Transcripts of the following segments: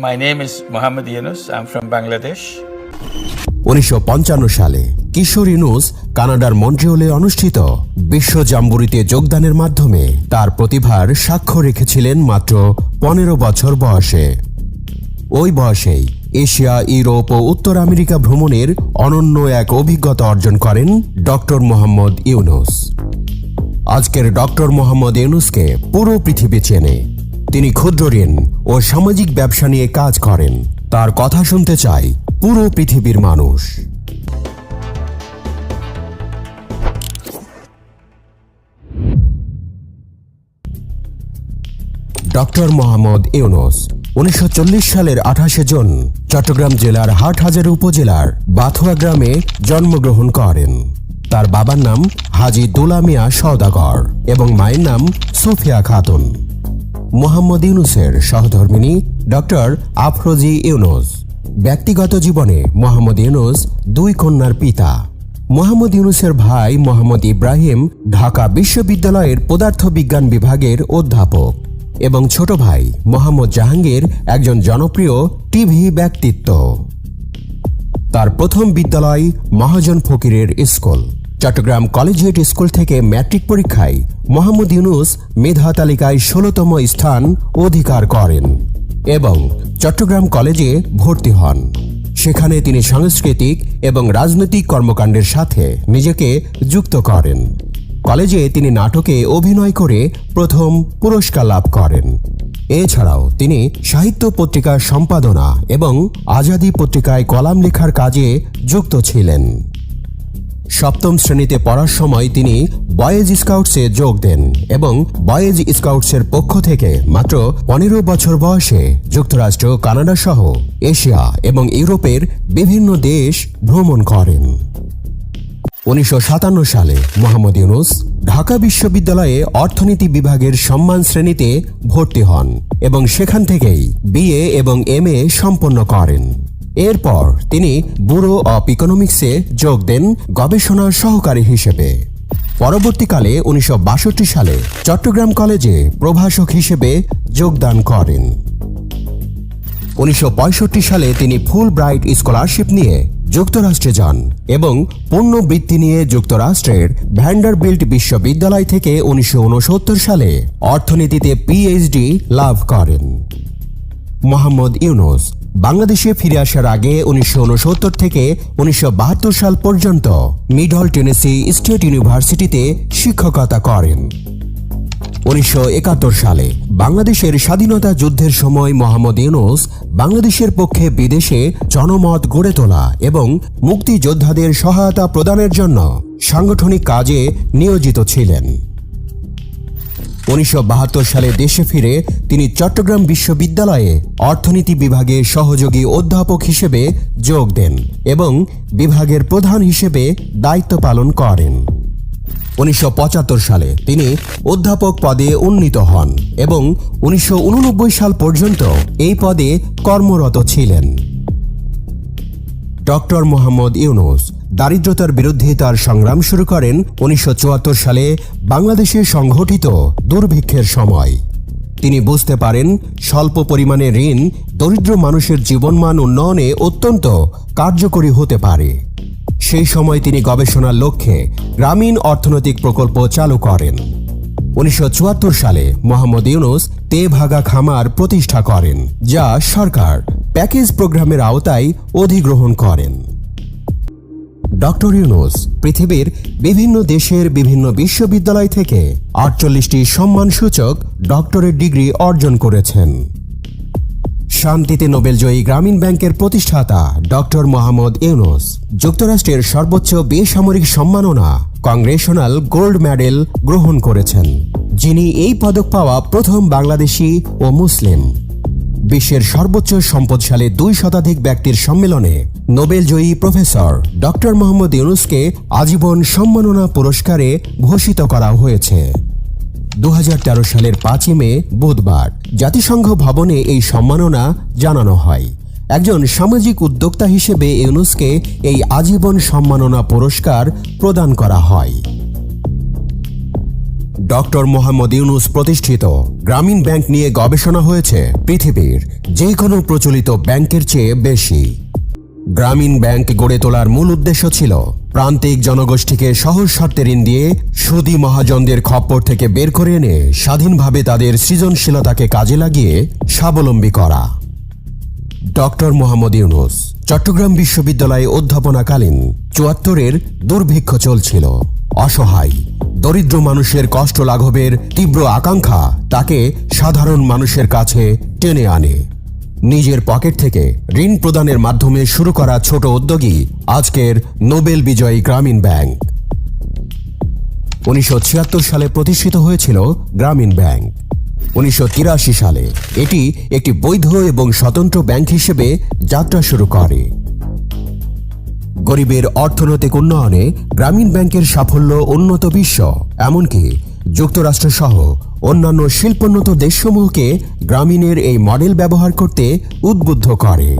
My name is Mohammed Yunus. I'm from Bangladesh. উনিশশো সালে কিশোর ইনুস কানাডার মন্ট্রিওলে অনুষ্ঠিত বিশ্ব জাম্বুরিতে যোগদানের মাধ্যমে তার প্রতিভার সাক্ষ্য রেখেছিলেন মাত্র পনেরো বছর বয়সে ওই বয়সেই এশিয়া, ইউরোপ ও উত্তর আমেরিকা ভ্রমণের অনন্য এক অভিজ্ঞতা অর্জন করেন ডক্টর মোহাম্মদ ইউনুস আজকের ডক্টর মোহাম্মদ ইউনুসকে পুরো পৃথিবী চেনে তিনি ক্ষুদ্র ঋণ ও সামাজিক ব্যবসা নিয়ে কাজ করেন। তার কথা শুনতে চাই পুরো পৃথিবীর মানুষ। ডক্টর মোহাম্মদ ইউনুস, উনিশশো সালের আঠাশে জুন চট্টগ্রাম জেলার হাটহাজার উপজেলার বাথুয়া গ্রামে জন্মগ্রহণ করেন। তার বাবার নাম হাজি দুলা মিয়া সওদাগর এবং মায়ের নাম সুফিয়া খাতুন। মোহাম্মদ ইউনুসের সহধর্মিনী ডক্টর আফরোজি ইউনুস। ব্যক্তিগত জীবনে মোহাম্মদ ইউনুস দুই কন্যার পিতা। মোহাম্মদ ইউনুসের ভাই মোহাম্মদ ইব্রাহিম ঢাকা বিশ্ববিদ্যালয়ের পদার্থবিজ্ঞান বিভাগের অধ্যাপক এবং ছোট ভাই মোহাম্মদ জাহাঙ্গীর একজন জনপ্রিয় টিভি ব্যক্তিত্ব। তার প্রথম বিদ্যালয় মহাজন ফকিরের স্কুল। চট্টগ্রাম কলেজিয়েট স্কুল থেকে ম্যাট্রিক পরীক্ষায় মোহাম্মদ ইউনুস মেধা তালিকায় ষোলতম স্থান অধিকার করেন এবং চট্টগ্রাম কলেজে ভর্তি হন। সেখানে তিনি সাংস্কৃতিক এবং রাজনৈতিক কর্মকাণ্ডের সাথে নিজেকে যুক্ত করেন। কলেজে তিনি নাটকে অভিনয় করে প্রথম পুরস্কার লাভ করেন। এছাড়াও তিনি সাহিত্য পত্রিকার সম্পাদনা এবং আজাদি পত্রিকায় কলাম লেখার কাজে যুক্ত ছিলেন। সপ্তম শ্রেণীতে পড়ার সময় তিনি বয়েজ স্কাউটসে যোগ দেন এবং বয়েজ স্কাউটসের পক্ষ থেকে মাত্র পনেরো বছর বয়সে যুক্তরাষ্ট্র, কানাডা সহ এশিয়া এবং ইউরোপের বিভিন্ন দেশ ভ্রমণ করেন। উনিশশো সাতান্ন সালে মোহাম্মদ ইউনুস ঢাকা বিশ্ববিদ্যালয়ে অর্থনীতি বিভাগের সম্মান শ্রেণীতে ভর্তি হন এবং সেখান থেকেই বিএ এবং এম সম্পন্ন করেন। এরপর তিনি ব্যুরো অব ইকোনমিক্সে যোগ দেন গবেষণার সহকারী হিসেবে। পরবর্তীকালে উনিশশো বাষট্টি সালে চট্টগ্রাম কলেজে প্রভাষক হিসেবে যোগদান করেন। উনিশশো পঁয়ষট্টি সালে তিনি ফুল ব্রাইট স্কলারশিপ নিয়ে যুক্তরাষ্ট্রে যান এবং পূর্ণ বৃত্তি নিয়ে যুক্তরাষ্ট্রের ভ্যান্ডারবিল্ট বিশ্ববিদ্যালয় থেকে উনিশশো উনসত্তর সালে অর্থনীতিতে পিএইচডি লাভ করেন। মোহাম্মদ ইউনুস বাংলাদেশে ফিরে আসার আগে উনিশশো উনসত্তর থেকে উনিশশো বাহাত্তর সাল পর্যন্ত মিডল টেনেসি স্টেট ইউনিভার্সিটিতে শিক্ষকতা করেন। উনিশশো একাত্তর সালে বাংলাদেশের স্বাধীনতা যুদ্ধের সময় মোহাম্মদ ইউনুস বাংলাদেশের পক্ষে বিদেশে জনমত গড়ে তোলা এবং মুক্তিযোদ্ধাদের সহায়তা প্রদানের জন্য সাংগঠনিক কাজে নিয়োজিত ছিলেন। উনিশশো বাহাত্তর সালে দেশে ফিরে তিনি চট্টগ্রাম বিশ্ববিদ্যালয়ে অর্থনীতি বিভাগে সহযোগী অধ্যাপক হিসেবে যোগ দেন এবং বিভাগের প্রধান হিসেবে দায়িত্ব পালন করেন। উনিশশো পঁচাত্তর সালে তিনি অধ্যাপক পদে উন্নীত হন এবং উনিশশো উননব্বই সাল পর্যন্ত এই পদে কর্মরত ছিলেন। ডক্টর মোহাম্মদ ইউনুস দারিদ্রতার বিরুদ্ধে তার সংগ্রাম শুরু করেন উনিশশো চুয়াত্তর সালে বাংলাদেশে সংঘটিত দুর্ভিক্ষের সময়। তিনি বুঝতে পারেন স্বল্প পরিমাণে ঋণ দরিদ্র মানুষের জীবনমান উন্নয়নে অত্যন্ত কার্যকরী হতে পারে। সেই সময় তিনি গবেষণার লক্ষ্যে গ্রামীণ অর্থনৈতিক প্রকল্প চালু করেন। উনিশশো চুয়াত্তর সালে মোহাম্মদ ইউনুস তে ভাগা খামার প্রতিষ্ঠা করেন, যা সরকার প্যাকেজ প্রোগ্রামের আওতায় অধিগ্রহণ করেন। ডক্টর ইউনুস পৃথিবীর বিভিন্ন দেশের বিভিন্ন বিশ্ববিদ্যালয় থেকে আটচল্লিশটি সম্মানসূচক ডক্টরেট ডিগ্রি অর্জন করেছেন। শান্তিতে নোবেলজয়ী গ্রামীণ ব্যাংকের প্রতিষ্ঠাতা ডক্টর মোহাম্মদ ইউনুস যুক্তরাষ্ট্রের সর্বোচ্চ বেসামরিক সম্মাননা কংগ্রেশনাল গোল্ড মেডেল গ্রহণ করেছেন, যিনি এই পদক পাওয়া প্রথম বাংলাদেশি ও মুসলিম। বিশ্বের সর্বোচ্চ সম্পদশালী দুই শতাধিক ব্যক্তির সম্মেলনে নোবেলজয়ী প্রফেসর ডক্টর মোহাম্মদ ইউনুসকে আজীবন সম্মাননা পুরস্কারে ভূষিত করা হয়েছে। দু হাজার তেরো সালের পাঁচই মে, বুধবার জাতিসংঘ ভবনে এই সম্মাননা জানানো হয়। একজন সামাজিক উদ্যোক্তা হিসেবে ইউনুসকে এই আজীবন সম্মাননা পুরস্কার প্রদান করা হয়। ডক্টর মোহাম্মদ ইউনুস প্রতিষ্ঠিত। গ্রামীণ ব্যাংক নিয়ে গবেষণা হয়েছে, পৃথিবীর যে কোনো প্রচলিত ব্যাংকের চেয়ে বেশি। গ্রামীণ ব্যাংক গড়ে তোলার মূল উদ্দেশ্য ছিল প্রান্তিক জনগোষ্ঠীকে সহজ শর্তে ঋণ দিয়ে সুদী মহাজনদের খপ্পর থেকে বের করে এনে স্বাধীনভাবে তাদের সৃজনশীলতাকে কাজে লাগিয়ে স্বাবলম্বী করা। ডক্টর মোহাম্মদ ইউনুস চট্টগ্রাম বিশ্ববিদ্যালয়ে অধ্যাপনাকালীন চুয়াত্তরের দুর্ভিক্ষ চলছিল, অসহায়। দরিদ্র মানুষের কষ্ট লাঘবের তীব্র আকাঙ্ক্ষা তাকে সাধারণ মানুষের কাছে টেনে আনে। নিজের পকেট থেকে ঋণ প্রদানের মাধ্যমে শুরু করা ছোট উদ্যোগী আজকের নোবেল বিজয়ী গ্রামীণ ব্যাংক। উনিশশো ছিয়াত্তর সালে প্রতিষ্ঠিত হয়েছিল গ্রামীণ ব্যাংক। উনিশশো তিরাশি সালে এটি একটি বৈধ এবং স্বতন্ত্র ব্যাংক হিসেবে যাত্রা শুরু করে। গরিবের অর্থনৈতিক উন্নয়নে গ্রামীণ ব্যাংকের সাফল্য উন্নত বিশ্ব। এমনকি যুক্তরাষ্ট্র সহ অন্যান্য শিল্পোন্নত দেশসমূহকে গ্রামীণের এই মডেল ব্যবহার করতে উদ্বুদ্ধ করে।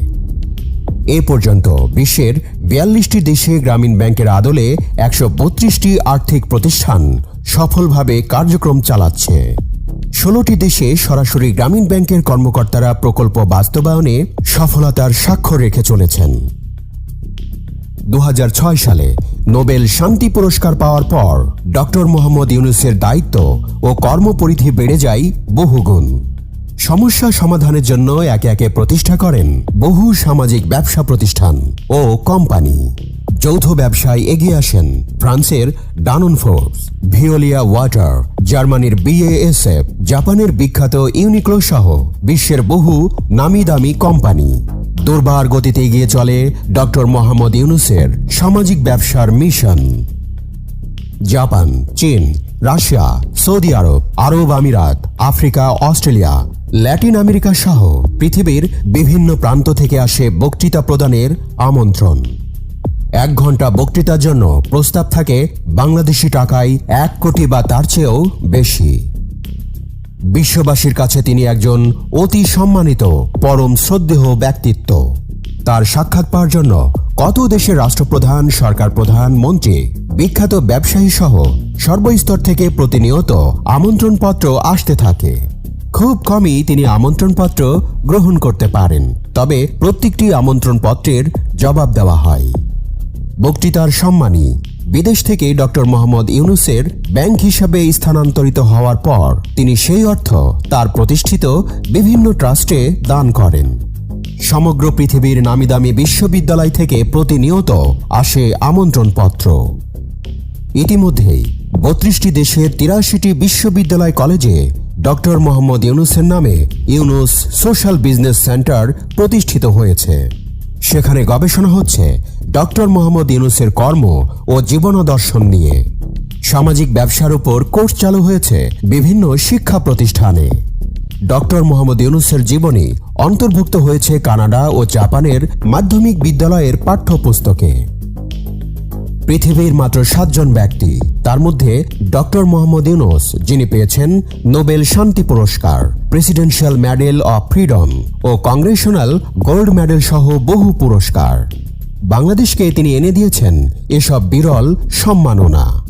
এ পর্যন্ত বিশ্বের বিয়াল্লিশটি দেশে গ্রামীণ ব্যাংকের আদলে একশো বত্রিশটি আর্থিক প্রতিষ্ঠান সফলভাবে কার্যক্রম চালাচ্ছে। ষোলোটি দেশে সরাসরি গ্রামীণ ব্যাংকের কর্মকর্তারা প্রকল্প বাস্তবায়নে সফলতার স্বাক্ষর রেখে চলেছেন। দু হাজার ছয় সালে নোবেল শান্তি পুরস্কার পাওয়ার পর ডক্টর মোহাম্মদ ইউনুসের দায়িত্ব ও কর্মপরিধি বেড়ে যায় বহুগুণ। সমস্যা সমাধানের জন্য একে একে প্রতিষ্ঠা করেন বহু সামাজিক ব্যবসা প্রতিষ্ঠান ও কোম্পানি। যৌথ ব্যবসায় এগিয়ে আসেন ফ্রান্সের ডানন ফোর্স ভিওলিয়া ওয়াটার, জার্মানির বিএএসএফ, জাপানের বিখ্যাত ইউনিক্লো সহ বিশ্বের বহু নামি দামি কোম্পানি। দুর্বার গতিতে এগিয়ে চলে ডক্টর মোহাম্মদ ইউনুসের সামাজিক ব্যবসার মিশন। জাপান, চীন, রাশিয়া, সৌদি আরব আরব আমিরাত, আফ্রিকা, অস্ট্রেলিয়া, ল্যাটিন আমেরিকা সহ পৃথিবীর বিভিন্ন প্রান্ত থেকে আসে বক্তৃতা প্রদানের আমন্ত্রণ। এক ঘণ্টা বক্তৃতার জন্য প্রস্তাব থাকে বাংলাদেশি টাকায় এক কোটি বা তার চেয়েও বেশি। বিশ্ববাসীর কাছে তিনি একজন অতি সম্মানিত, পরম শ্রদ্ধেয় ব্যক্তিত্ব। তার সাক্ষাৎ পাওয়ার জন্য কত দেশের রাষ্ট্রপ্রধান, সরকার প্রধান, মন্ত্রী, বিখ্যাত ব্যবসায়ী সহ সর্বস্তর থেকে প্রতিনিয়ত আমন্ত্রণপত্র আসতে থাকে। খুব কমই তিনি আমন্ত্রণপত্র গ্রহণ করতে পারেন, তবে প্রত্যেকটি আমন্ত্রণপত্রের জবাব দেওয়া হয়। বক্তৃতার সম্মানী বিদেশ থেকে ডক্টর মোহাম্মদ ইউনুসের ব্যাংক হিসাবে স্থানান্তরিত হওয়ার পর তিনি সেই অর্থ তার প্রতিষ্ঠিত বিভিন্ন ট্রাস্টে দান করেন। সমগ্র পৃথিবীর নামিদামি বিশ্ববিদ্যালয় থেকে প্রতিনিয়ত আসে আমন্ত্রণপত্র। ইতিমধ্যেই বত্রিশটি দেশের তিরাশিটি বিশ্ববিদ্যালয় কলেজে ডক্টর মোহাম্মদ ইউনুসের নামে ইউনুস সোশ্যাল বিজনেস সেন্টার প্রতিষ্ঠিত হয়েছে। সেখানে গবেষণা হচ্ছে ডক্টর মোহাম্মদ ইউনুসের কর্ম ও জীবনদর্শন নিয়ে। সামাজিক ব্যবসার উপর কোর্স চালু হয়েছে বিভিন্ন শিক্ষা প্রতিষ্ঠানে। ডক্টর মোহাম্মদ ইউনুসের জীবনী অন্তর্ভুক্ত হয়েছে কানাডা ও জাপানের মাধ্যমিক বিদ্যালয়ের পাঠ্যপুস্তকে। পৃথিবীর মাত্র সাতজন ব্যক্তি, তার মধ্যে ডক্টর মোহাম্মদ ইউনুস, যিনি পেয়েছেন নোবেল শান্তি পুরস্কার প্রেসিডেন্সিয়াল মেডেল অফ ফ্রিডম ও কংগ্রেশনাল গোল্ড মেডেল সহ বহু পুরস্কার। বাংলাদেশকে তিনি এনে দিয়েছেন এসব বিরল সম্মাননা।